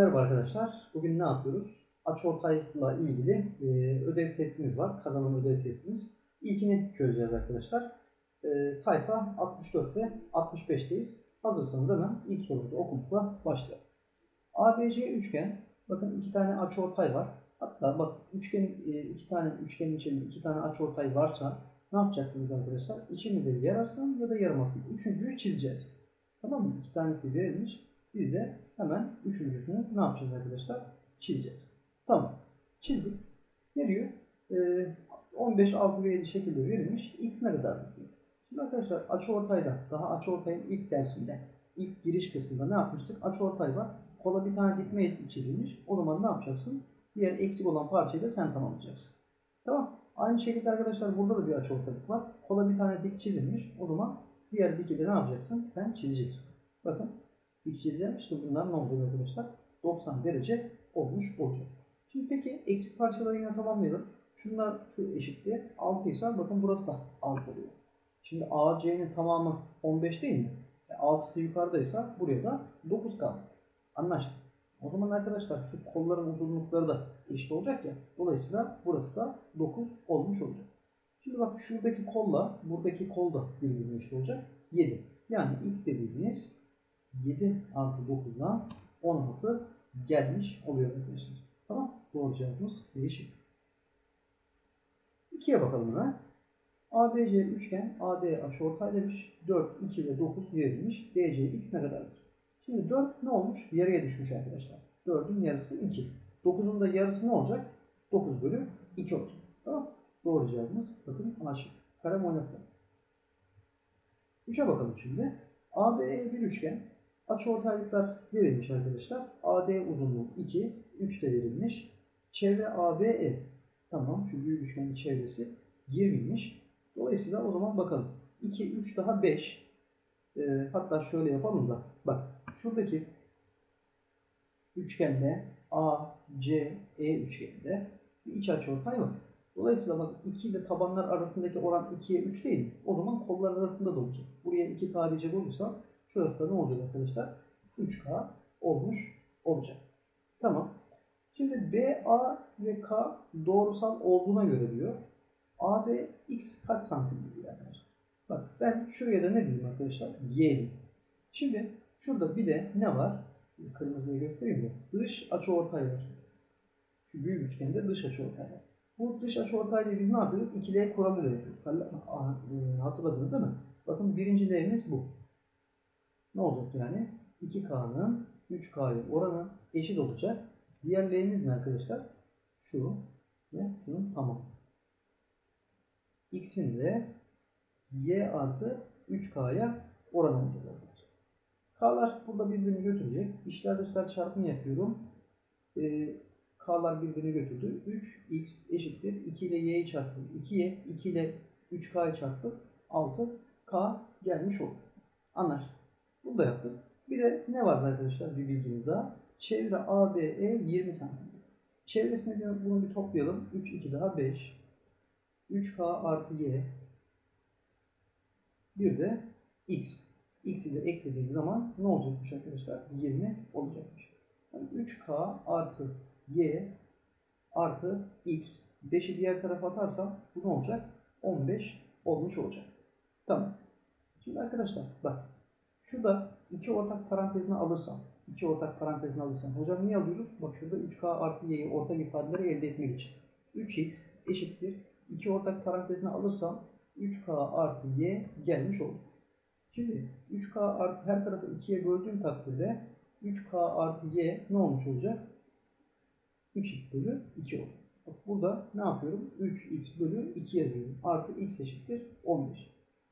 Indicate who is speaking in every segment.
Speaker 1: Merhaba arkadaşlar. Bugün ne yapıyoruz? Açıortayla ilgili e, ödev testimiz var. Kazanım ödev testimiz. İlkini çözeceğiz arkadaşlar. E, sayfa 64 ve 65'teyiz. Hazırsanız hemen ilk sorumuzu okumuşla başlayalım. ABC üçgen. Bakın iki tane açıortay var. Hatta bak üçgen e, iki tane üçgenin içinde iki tane açıortay varsa ne yapacaksınız arkadaşlar? İçinde yarasın ya da yarımasın. Üçüncüyü çizeceğiz. Tamam mı? İki tanesi verilmiş. Biz de hemen üçüncüsünü ne yapacağız arkadaşlar? Çizeceğiz. Tamam. Çizdik. Ne diyor? Ee, 15, 6 ve 7 şekilde verilmiş. X ne kadar diyor. Şimdi arkadaşlar açıortayda, daha açıortayın ilk dersinde, ilk giriş kısmında ne yapmıştık? Açıortay var. Kola bir tane dikme çizilmiş. O zaman ne yapacaksın? Diğer eksik olan parçayı da sen tamamlayacaksın. Tamam. Aynı şekilde arkadaşlar burada da bir açıortaylık var. Kola bir tane dik çizilmiş. O zaman diğer diki ne yapacaksın? Sen çizeceksin. Bakın çizeceğim. İşte bunlar ne olacak arkadaşlar? 90 derece olmuş olacak. Şimdi peki eksik parçaları yine tamamlayalım. Şunlar şu eşitliğe 6 ise bakın burası da 6 oluyor. Şimdi AC'nin tamamı 15 değil mi? E, 6'sı yukarıdaysa buraya da 9 kaldı. Anlaştık. O zaman arkadaşlar şu kolların uzunlukları da eşit olacak ya. Dolayısıyla burası da 9 olmuş olacak. Şimdi bak şuradaki kolla buradaki kol da birbirine eşit olacak. 7. Yani x dediğimiz 7 artı 9'dan 16 gelmiş oluyor arkadaşlar. Tamam. Doğru cevabımız değişik. 2'ye bakalım hemen. ABC üçgen AD açıortay demiş. 4, 2 ve 9 verilmiş. DC x ne kadardır? Şimdi 4 ne olmuş? Yarıya düşmüş arkadaşlar. 4'ün yarısı 2. 9'un da yarısı ne olacak? 9 bölü 2 olacak. Tamam. Doğru cevabımız bakın aşık. Kalem oynatalım. 3'e bakalım şimdi. ABE bir üçgen. Açıortaylıklar verilmiş arkadaşlar. AD uzunluğu 2, 3 de verilmiş. Çevre ABE. Tamam şu büyük üçgenin çevresi 20'ymiş. Dolayısıyla o zaman bakalım. 2, 3 daha 5. E, hatta şöyle yapalım da. Bak şuradaki üçgende A, C, E üçgeninde bir iç açıortay var. Dolayısıyla bak 2 ile tabanlar arasındaki oran 2'ye 3 değil? O zaman kollar arasında da olacak. Buraya 2 K diyecek olursa şurası da ne olacak arkadaşlar? 3K olmuş olacak. Tamam. Şimdi BA ve K doğrusal olduğuna göre diyor. AB x kaç santim diyor arkadaşlar. Bak ben şuraya da ne diyeyim arkadaşlar? Y. Şimdi şurada bir de ne var? Kırmızıyı göstereyim mi? Dış açıortay var. Şu büyük üçgende dış açıortay var. Bu dış açıortayla biz ne yapıyoruz? İkili kuralı yapıyoruz. Hatırladınız değil mi? Bakın birinci L'miz bu. Ne olacak yani? 2K'nın 3K'ya oranı eşit olacak. Diğer L'miz ne arkadaşlar? Şu ve şunun tamamı. X'in de Y artı 3K'ya oran olacak arkadaşlar. K'lar burada birbirini götürecek. İşler dışlar çarpımı yapıyorum. Ee, K'lar birbirini götürdü. 3x eşittir. 2 ile y'yi çarptım. 2y, 2 ile 3k'yı çarptım. 6k gelmiş oldu. Anlaştık. Bunu da yaptık. Bir de ne var arkadaşlar bir bilgimiz daha. Çevre ABE 20 santim. Çevresini diyor, bunu bir toplayalım. 3, 2 daha 5. 3k artı y. Bir de x. X'i de eklediğim zaman ne olacakmış arkadaşlar? 20 olacakmış. Yani 3k artı y artı x. 5'i diğer tarafa atarsam bu ne olacak? 15 olmuş olacak. Tamam. Şimdi arkadaşlar bak. Şurada iki ortak parantezine alırsam, iki ortak parantezine alırsam. Hocam niye alıyoruz? Bak şurada 3k artı y'yi ortak ifadeleri elde etmek için. 3x eşittir. İki ortak parantezine alırsam 3k artı y gelmiş olur. Şimdi 3k artı her tarafı 2'ye böldüğüm takdirde 3k artı y ne olmuş olacak? 3x bölü 2 olur. Bak burada ne yapıyorum? 3x bölü 2 yazıyorum. Artı x eşittir 15.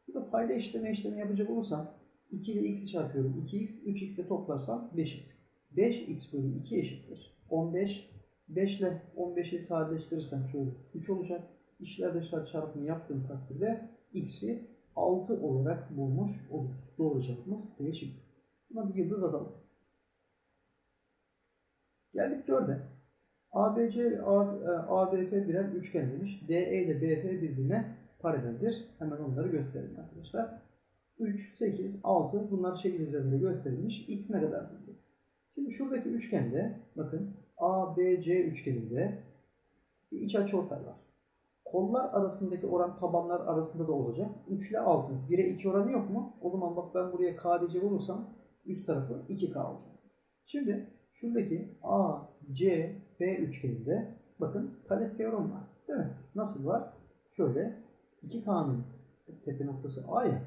Speaker 1: Burada payda eşitleme işlemi yapacak olursam 2 ile x'i çarpıyorum. 2x, 3x ile toplarsam 5x. 5x bölü 2 eşittir. 15. 5 ile 15'i sadeleştirirsem şöyle 3 olacak. İşler dışlar çarpımı yaptığım takdirde x'i 6 olarak bulmuş olur. Doğru cevabımız değişik. Buna bir yıldız atalım. Geldik 4'e. ABC ve ABF birer üçgen demiş. DE ile BF birbirine paraleldir. Hemen onları gösterelim arkadaşlar. 3, 8, 6 bunlar şekil üzerinde gösterilmiş. X ne kadar. Şimdi şuradaki üçgende bakın ABC üçgeninde bir iç açıortay var. Kollar arasındaki oran tabanlar arasında da olacak. 3 ile 6. 1'e 2 oranı yok mu? O zaman bak ben buraya KDC bulursam üst tarafı 2K olacak. Şimdi şuradaki A, C, B üçgeninde bakın Thales teorem var. Değil mi? Nasıl var? Şöyle 2K'nın tepe noktası A ya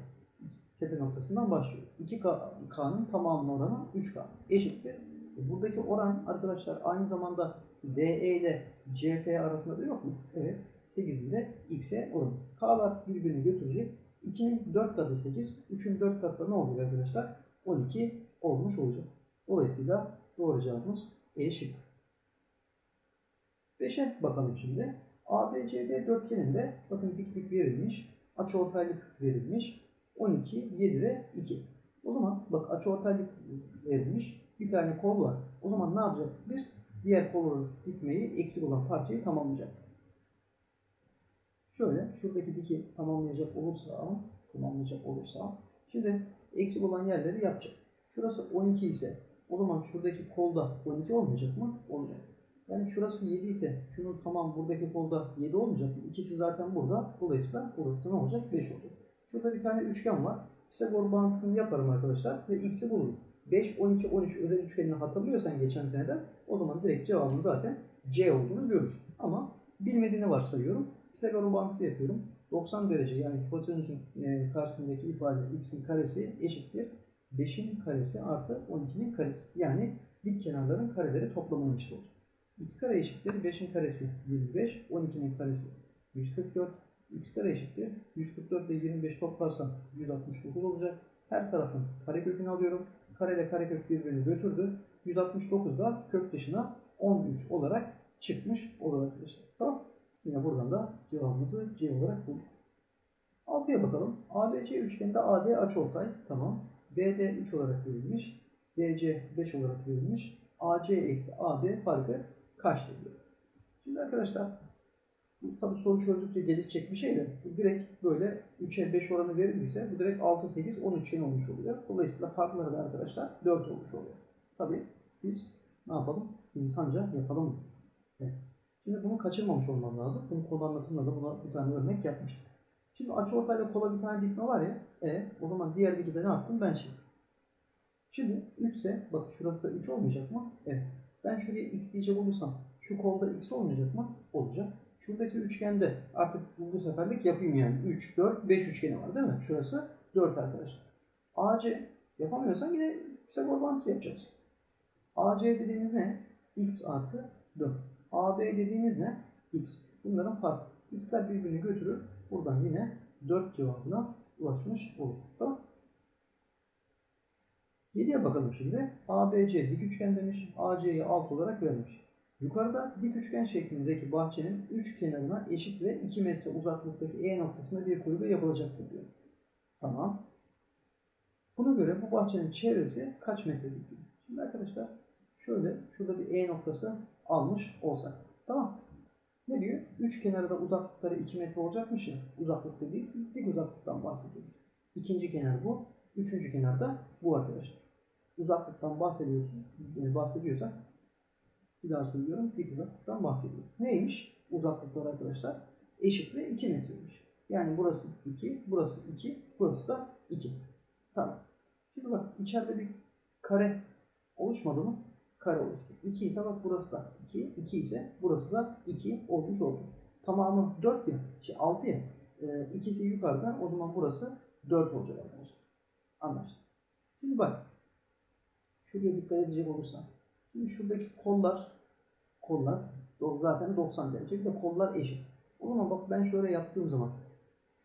Speaker 1: tepe noktasından başlıyor. 2K'nın tamamının oranı 3K eşittir. E, Buradaki oran arkadaşlar aynı zamanda DE ile CF arasında da yok mu? Evet. 8 ile X'e oran. K'lar birbirini götürecek. 2'nin 4 katı 8. 3'ün 4 katı ne olacak arkadaşlar? 12 olmuş olacak. Dolayısıyla doğru cevabımız E şıkkı. 5'e bakalım şimdi. ABCD dörtgeninde bakın diklik verilmiş. Açıortaylık verilmiş. 12, 7 ve 2. O zaman bak açıortaylık verilmiş. Bir tane kol var. O zaman ne yapacaktık biz? Diğer kolu dikmeyi eksik olan parçayı tamamlayacaktık. Şöyle şuradaki diki tamamlayacak olursa tamamlayacak olursa şimdi eksik olan yerleri yapacak. Şurası 12 ise o zaman şuradaki kolda 12 olmayacak mı? Olacak. Yani şurası 7 ise şunun tamam buradaki kolda 7 olmayacak mı? İkisi zaten burada. Dolayısıyla burası ne olacak? 5 olacak. Şurada bir tane üçgen var. Pisagor bağıntısını yaparım arkadaşlar ve x'i bulurum. 5, 12, 13 özel üçgenini hatırlıyorsan geçen seneden o zaman direkt cevabın zaten C olduğunu görürüz. Ama bilmediğini varsayıyorum. Pisagor bağıntısı yapıyorum. 90 derece yani hipotenüsün e, karşısındaki ifade x'in karesi eşittir. 5'in karesi artı 12'nin karesi. Yani dik kenarların kareleri toplamının eşit olacak. x kare eşittir 5'in karesi 25, 12'nin karesi 144, x kare eşittir 144 ile 25 toplarsam 169 olacak. Her tarafın karekökünü alıyorum. Kare ile karekök birbirini götürdü. 169 da kök dışına 13 olarak çıkmış olur arkadaşlar. Tamam. Yine buradan da cevabımızı C olarak bulduk. 6'ya bakalım. ABC üçgeninde AD açıortay. Tamam. BD 3 olarak verilmiş. DC 5 olarak verilmiş. AC eksi AB farkı kaçtır diyor. Şimdi arkadaşlar bu tabi soru çözdükçe gelişecek bir şey de direkt böyle 3'e 5 oranı verildiyse bu direkt 6, 8, 10 üçgen olmuş oluyor. Dolayısıyla farkları da arkadaşlar 4 olmuş oluyor. Tabi biz ne yapalım? İnsanca yapalım. Evet. Şimdi bunu kaçırmamış olmam lazım. Bunun konu anlatımında da buna bir tane örnek yapmıştık. Şimdi açıortayla kola bir tane dikme var ya. E, o zaman diğer dikide ne yaptım? Ben çektim. Şimdi 3 ise bak şurası da 3 olmayacak mı? Evet. Ben şuraya x diyecek olursam şu kolda x olmayacak mı? Olacak. Şuradaki üçgende artık bu seferlik yapayım yani. 3, 4, 5 üçgeni var değil mi? Şurası 4 arkadaşlar. AC yapamıyorsan yine Pisagor bağıntısı yapacağız. AC dediğimiz ne? x artı 4. AB dediğimiz ne? x. Bunların farkı. x'ler birbirini götürür. Buradan yine 4 cevabına ulaşmış olur. Tamam 7'ye bakalım şimdi. ABC dik üçgen demiş. AC'yi alt olarak vermiş. Yukarıda dik üçgen şeklindeki bahçenin üç kenarına eşit ve 2 metre uzaklıktaki E noktasında bir kulübe yapılacaktır diyor. Tamam. Buna göre bu bahçenin çevresi kaç metredir diyor. Şimdi arkadaşlar şöyle şurada bir E noktası almış olsak. Tamam. Ne diyor? Üç kenarda uzaklıkları 2 metre olacakmış ya. Uzaklıkta değil, dik uzaklıktan bahsediyoruz. İkinci kenar bu. Üçüncü kenar da bu arkadaşlar. Uzaklıktan bahsediyorsun, yani bahsediyorsak bir daha söylüyorum. Dik uzaklıktan bahsediyoruz. Neymiş? Uzaklıklar arkadaşlar eşit ve 2 metreymiş. Yani burası 2, burası 2, burası da 2. Tamam. Şimdi bak içeride bir kare oluşmadı mı? Kare oluştu. 2 ise bak burası da 2, 2 ise burası da 2 olmuş oldu. Tamamı 4 ya, şey 6 ya. E, ikisi yukarıda o zaman burası 4 olacak arkadaşlar. Anlaştık. Şimdi bak. Şuraya dikkat edecek olursan. Şimdi şuradaki kollar kollar zaten 90 derece. Bir de kollar eşit. O zaman bak ben şöyle yaptığım zaman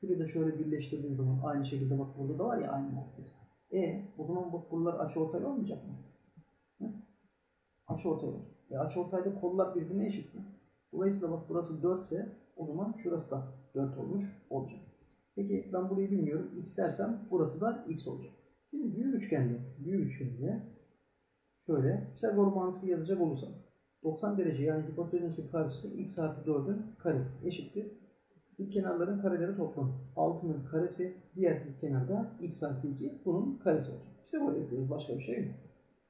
Speaker 1: şurayı da şöyle birleştirdiğim zaman aynı şekilde bak burada da var ya aynı muhabbet. E o zaman bak buralar açıortay olmayacak mı? Hı? Açıortay olacak. E açıortayda kollar birbirine eşit mi? Dolayısıyla bak burası 4 ise o zaman şurası da 4 olmuş olacak. Peki ben burayı bilmiyorum. X dersem burası da X olacak. Şimdi büyük üçgende, büyük üçgende şöyle Pisagor yazacak olursam 90 derece yani hipotenüsün karşısı x artı 4'ün karesi eşittir. Dik kenarların kareleri toplamı. 6'nın karesi diğer dik kenarda x artı 2 bunun karesi olacak. İşte böyle yapıyoruz. Başka bir şey yok.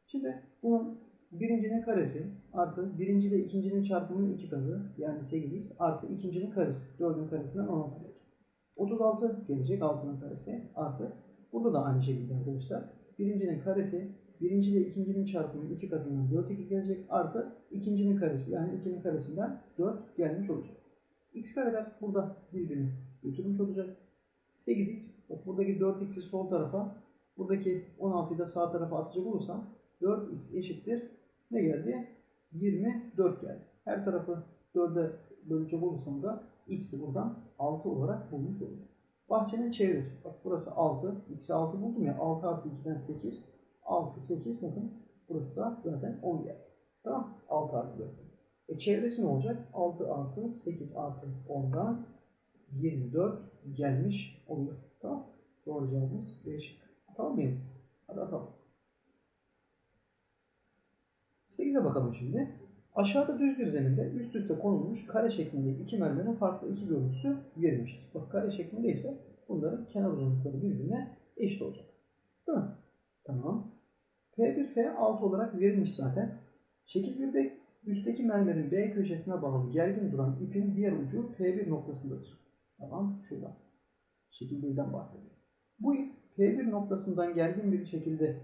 Speaker 1: Şimdi bunun birincinin karesi artı birinci ile ikincinin çarpımının iki katı yani 8x artı ikincinin karesi. 4'ün karesinden 16 gelecek. 36 gelecek 6'nın karesi artı burada da aynı şekilde arkadaşlar. Birincinin karesi birinci ile ikincinin çarpımının iki katından 4x gelecek artı ikincinin karesi yani 2'nin karesinden 4 gelmiş olacak. x kareler burada birbirini götürmüş olacak. 8x bak buradaki 4x'i sol tarafa buradaki 16'yı da sağ tarafa atacak olursam 4x eşittir ne geldi? 24 geldi. Her tarafı 4'e bölecek olursam da x'i buradan 6 olarak bulmuş olurum. Bahçenin çevresi. Bak burası 6. X'i 6 buldum ya. 6 artı 2'den 8. 6, 8. Bakın burası da zaten 10 geldi. Tamam 6 artı 4. E çevresi ne olacak? 6 artı 8 artı 10'dan 24 gelmiş oluyor. Tamam. Doğru cevabımız B. Tamam mıyız? Hadi atalım. 8'e bakalım şimdi. Aşağıda düz bir zeminde üst üste konulmuş kare şeklinde iki mermerin farklı iki görüntüsü verilmiştir. Bak kare şeklinde ise bunların kenar uzunlukları birbirine eşit olacak. Değil mi? Tamam. P1, F6 olarak verilmiş zaten. Şekil 1'de üstteki mermerin B köşesine bağlı gergin duran ipin diğer ucu P1 noktasındadır. Tamam, şurada. Şekil 1'den bahsediyor. Bu ip P1 noktasından gergin bir şekilde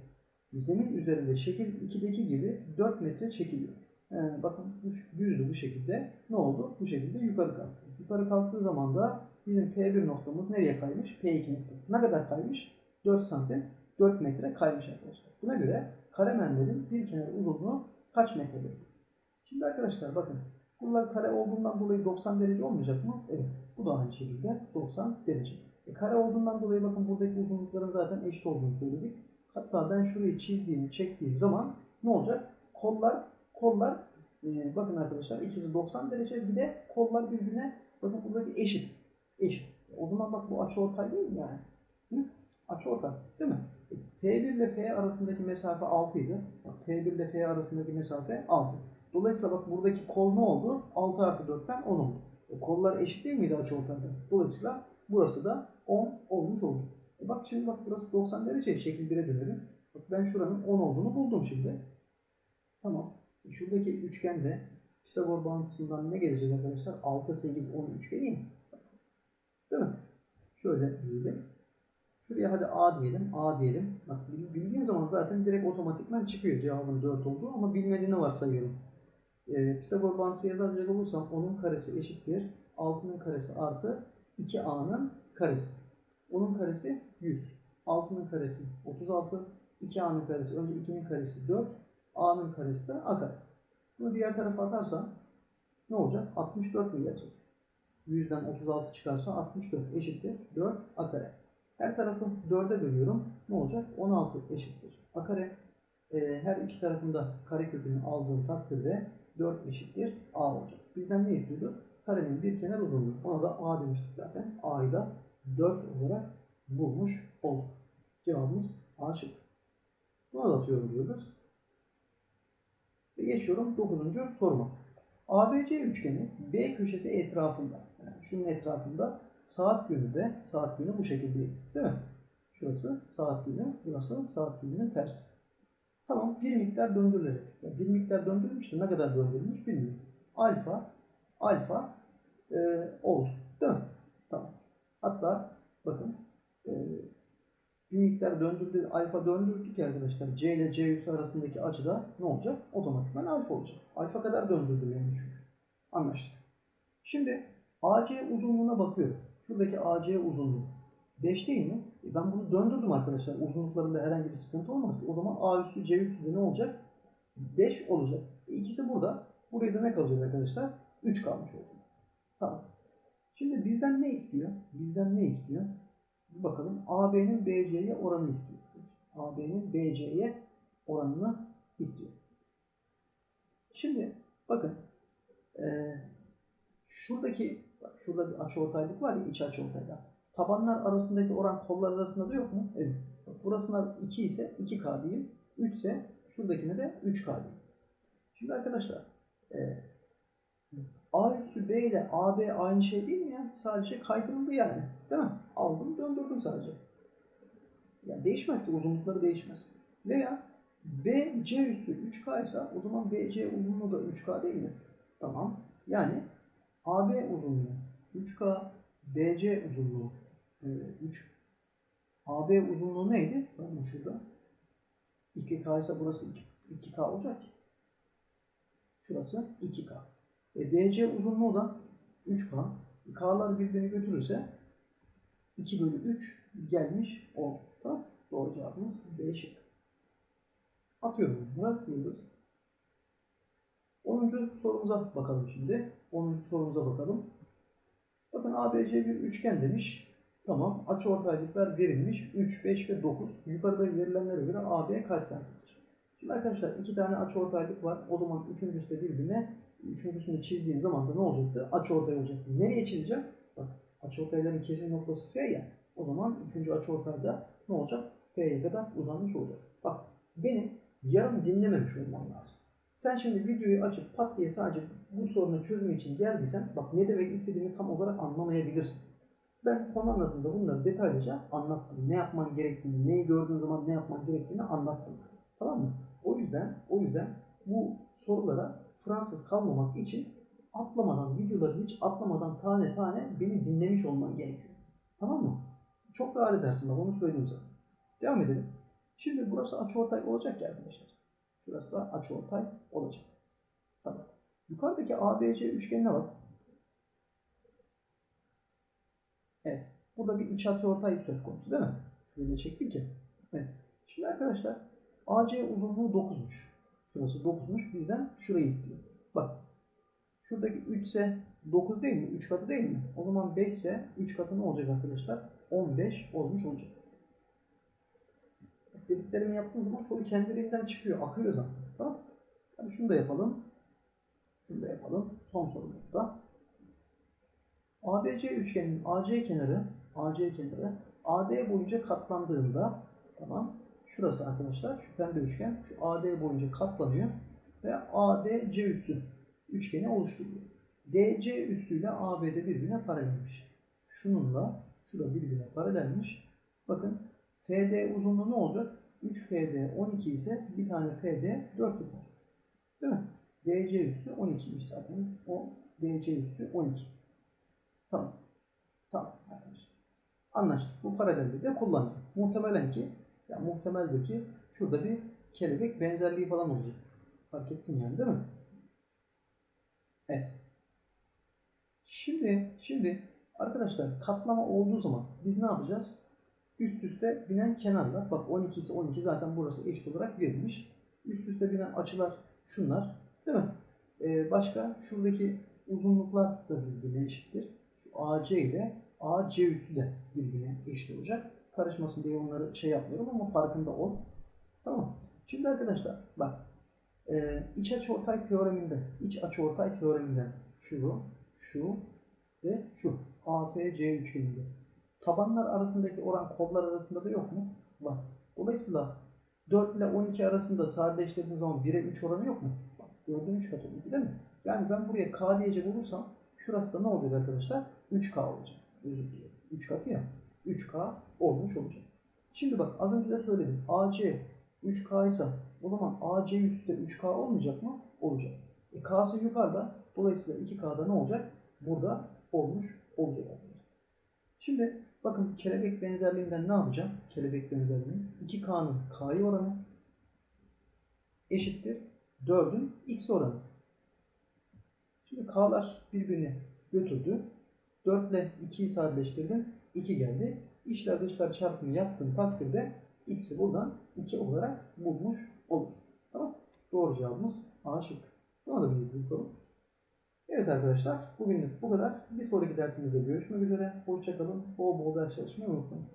Speaker 1: zemin üzerinde şekil 2'deki gibi 4 metre çekiliyor. Ee, bakın düzdü bu şekilde. Ne oldu? Bu şekilde yukarı kalktı. Yukarı kalktığı zaman da bizim P1 noktamız nereye kaymış? P2 noktası. Ne kadar kaymış? 4 santim, 4 metre kaymış arkadaşlar. Buna göre kare mermerin bir kenar uzunluğu kaç metredir? Şimdi arkadaşlar bakın. Bunlar kare olduğundan dolayı 90 derece olmayacak mı? Evet. Bu da aynı şekilde 90 derece. E, kare olduğundan dolayı bakın buradaki uzunlukların zaten eşit olduğunu söyledik. Hatta ben şurayı çizdiğim, çektiğim zaman ne olacak? Kollar, kollar e, bakın arkadaşlar ikisi 90 derece bir de kollar birbirine bakın buradaki eşit. Eşit. O zaman bak bu açı ortay değil mi yani? Hı? Açı ortay değil mi? E, P1 ile F arasındaki mesafe 6 idi. Bak, P1 ile F arasındaki mesafe 6. Dolayısıyla bak buradaki kol ne oldu? 6 artı 4'ten 10 oldu. E, kollar eşit değil miydi açı ortayda? Dolayısıyla burası da 10 olmuş oldu. E bak şimdi bak burası 90 derece şekil 1'e dönelim. Bak ben şuranın 10 olduğunu buldum şimdi. Tamam. E şuradaki üçgende Pisagor bağıntısından ne gelecek arkadaşlar? 6, 8, 10 üçgeni? Değil mi? Şöyle diyelim. Şuraya hadi A diyelim. A diyelim. Bak bildiğin zaman zaten direkt otomatikman çıkıyor cevabın 4 olduğu ama bilmediğini varsayıyorum. E, Pisagor bağıntısı yazacak olursam 10'un karesi eşittir. 6'nın karesi artı 2A'nın karesi. 10'un karesi 100. 6'nın karesi 36. 2A'nın karesi önce 2'nin karesi 4. A'nın karesi de A kare. Bunu diğer tarafa atarsam ne olacak? 64 mi gelecek? 100'den 36 çıkarsa 64 eşittir 4 A kare. Her tarafı 4'e bölüyorum. Ne olacak? 16 eşittir A kare. Ee, her iki tarafında kare kökünü aldığım takdirde 4 eşittir A olacak. Bizden ne istiyordu? Karenin bir kenar uzunluğu. Ona da A demiştik zaten. A'yı da 4 olarak bulmuş olduk. Cevabımız A şık. Bunu da atıyorum diyoruz. Ve geçiyorum 9. soruma. ABC üçgeni B köşesi etrafında, yani şunun etrafında saat yönü de saat yönü bu şekilde değil mi? Şurası saat yönü, burası saat yönünün tersi. Tamam bir miktar döndürülecek. Yani bir miktar döndürülmüş ne kadar döndürülmüş bilmiyorum. Alfa, alfa e, oldu. Değil mi? Tamam. Hatta bakın e, bir miktar döndürdü, alfa döndürdük arkadaşlar. C ile C üssü arasındaki açıda ne olacak? Otomatikman alfa olacak. Alfa kadar döndürdü yani çünkü. Anlaştık. Şimdi AC uzunluğuna bakıyorum. Şuradaki AC uzunluğu 5 değil mi? E ben bunu döndürdüm arkadaşlar. Uzunluklarında herhangi bir sıkıntı olmaz. O zaman A üstü C üstü de ne olacak? 5 olacak. E ikisi burada. Buraya da ne kalacak arkadaşlar? 3 kalmış oldu. Tamam. Şimdi bizden ne istiyor? Bizden ne istiyor? Bir bakalım. AB'nin BC'ye oranı istiyor. AB'nin BC'ye oranını istiyor. Şimdi bakın e, şuradaki bak şurada bir açıortaylık var ya iç açıortayda. Tabanlar arasındaki oran kollar arasında da yok mu? Evet. Burasına 2 ise 2K diyeyim. 3 ise şuradakine de 3K diyeyim. Şimdi arkadaşlar e, A üssü B ile AB aynı şey değil mi ya? Sadece kaydırıldı yani. Değil mi? Aldım döndürdüm sadece. Yani değişmez ki uzunlukları değişmez. Veya BC üstü 3K ise o zaman BC uzunluğu da 3K değil mi? Tamam. Yani AB uzunluğu 3K, BC uzunluğu e, 3 AB uzunluğu neydi? Bakın şurada. 2K ise burası 2, 2K olacak. Şurası 2K. E, BC uzunluğu da 3K. K'lar birbirini götürürse 2 bölü 3 gelmiş o. Tamam. Doğru cevabımız B şık. Atıyorum Murat Yıldız. 10. sorumuza bakalım şimdi. 10. sorumuza bakalım. Bakın ABC bir üçgen demiş. Tamam. Açıortaylıklar verilmiş. 3, 5 ve 9. Yukarıda verilenlere göre AB kaç santimdir? Şimdi arkadaşlar iki tane açıortaylık var. O zaman üçüncüsü de birbirine üçüncüsünü çizdiğim zaman da ne olacaktı? Açıortay olacaktı. Nereye çizeceğim? Bak açıortayların kesim noktası F ya. O zaman üçüncü açıortayda ne olacak? F'ye kadar uzanmış olacak. Bak benim yarım dinlememiş olmam lazım. Sen şimdi videoyu açıp pat diye sadece bu sorunu çözme için geldiysen bak ne demek istediğimi tam olarak anlamayabilirsin. Ben konu anlatımda bunları detaylıca anlattım. Ne yapman gerektiğini, neyi gördüğün zaman ne yapman gerektiğini anlattım. Tamam mı? O yüzden, o yüzden bu sorulara Fransız kalmamak için atlamadan, videoları hiç atlamadan tane tane beni dinlemiş olman gerekiyor. Tamam mı? Çok rahat edersin bak onu söyleyeyim sana. Devam edelim. Şimdi burası açıortay olacak ya arkadaşlar. Şurası da açıortay olacak. Tamam. Yukarıdaki ABC üçgenine bak. Evet. Burada bir iç açıortay söz konusu değil mi? Şöyle çektik ki. Evet. Şimdi arkadaşlar AC uzunluğu 9'muş. Şurası 9'muş. Bizden şurayı istiyor. Bak. Şuradaki 3 ise 9 değil mi? 3 katı değil mi? O zaman 5 ise 3 katı ne olacak arkadaşlar? 15 olmuş olacak. Dediklerimi yaptığım zaman soru kendiliğinden çıkıyor. Akıyor zaten. Tamam Hadi şunu da yapalım. Şunu da yapalım. Son sorumuzda. ABC üçgenin AC kenarı AC kenarı AD boyunca katlandığında tamam şurası arkadaşlar şu pembe üçgen şu AD boyunca katlanıyor ve ADC üstü üçgeni oluşturuyor. DC üstüyle AB'de birbirine paralelmiş. Şununla şurada birbirine paralelmiş. Bakın FD uzunluğu ne olacak? 3 FD 12 ise bir tane FD 4 yapar. Değil mi? DC üstü 12'miş zaten. O DC üstü 12. Tamam. Tamam arkadaşlar. Anlaştık. Bu paralelde de kullanacağım. Muhtemelen ki ya muhtemeldir ki şurada bir kelebek benzerliği falan olacak. Fark ettin yani değil mi? Evet. Şimdi şimdi arkadaşlar katlama olduğu zaman biz ne yapacağız? Üst üste binen kenarlar. Bak 12 ise 12 zaten burası eşit olarak verilmiş. Üst üste binen açılar şunlar. Değil mi? Ee, başka şuradaki uzunluklar da birbirine eşittir. Şu AC ile AC üstü de birbirine eşit olacak. Karışmasın diye onları şey yapmıyorum ama farkında ol. Tamam. Şimdi arkadaşlar bak e, iç açıortay teoreminde iç açıortay teoreminden şu, şu ve şu AFC üçgeninde tabanlar arasındaki oran kollar arasında da yok mu? Var. Dolayısıyla 4 ile 12 arasında sadeleştirdiğim zaman 1'e 3 oranı yok mu? Gördüğün 3 katı oldu değil mi? Yani ben buraya K diyecek olursam şurası da ne olacak arkadaşlar? 3K olacak. Özür dilerim. 3 katı ya. 3K olmuş olacak. Şimdi bak az önce de söyledim. AC 3K ise o zaman AC üstte 3K olmayacak mı? Olacak. E, K'sı yukarıda. Dolayısıyla 2K'da ne olacak? Burada olmuş olacak arkadaşlar. Şimdi bakın kelebek benzerliğinden ne yapacağım? Kelebek benzerliği 2K'nın K'yı oranı eşittir 4'ün X oranı. Şimdi K'lar birbirini götürdü. 4 ile 2'yi sadeleştirdim. 2 geldi. İşler dışlar çarpımı yaptığım takdirde X'i buradan 2 olarak bulmuş olur. Tamam. Doğru cevabımız A şık. Buna da bir soru. Evet arkadaşlar, bugünlük bu kadar. Bir sonraki dersimizde görüşmek üzere. Hoşçakalın. Bol bol ders çalışmayı unutmayın.